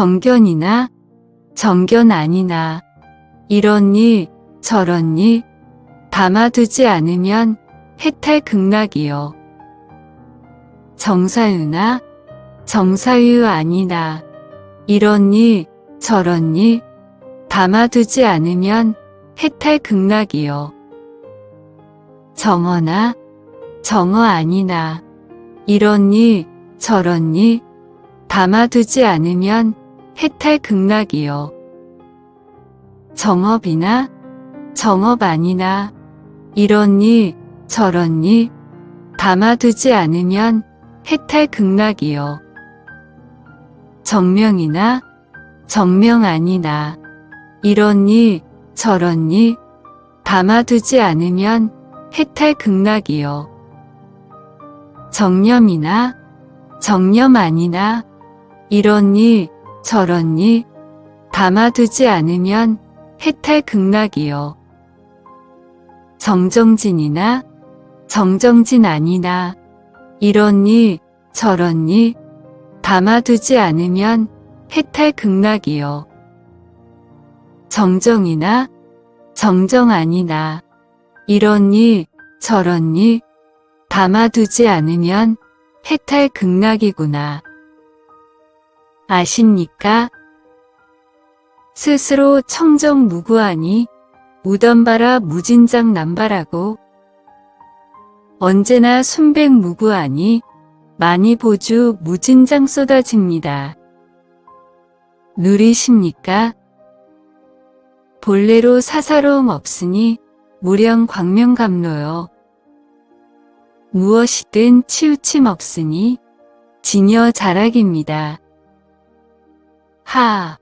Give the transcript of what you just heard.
정견이나 정견 아니나 이런 일 저런 일 담아두지 않으면 해탈 극락이요. 정사유나 정사유 아니나 이런 일 저런 일 담아두지 않으면 해탈 극락이요. 정어나 정어 아니나 이런 일 저런 일 담아두지 않으면 해탈 극락이요. 정업이나 정업 아니나 이런 일 저런 일 담아두지 않으면 해탈 극락이요. 정명이나 정명 아니나 이런 일 저런 일 담아두지 않으면 해탈 극락이요. 정념이나 정념 아니나 이런 일 저런 일 담아두지 않으면 해탈 극락이요. 정정진이나 정정진 아니나 이런 일 저런 일 담아두지 않으면 해탈 극락이요. 정정이나 정정 아니나 이런 일 저런 일 담아두지 않으면 해탈 극락이구나. 아십니까? 스스로 청정무구하니 무덤바라 무진장 남바라고 언제나 순백무구하니 많이 보주 무진장 쏟아집니다. 누리십니까? 본래로 사사로움 없으니 무령 광명감로요. 무엇이든 치우침 없으니 진여 자락입니다. 하.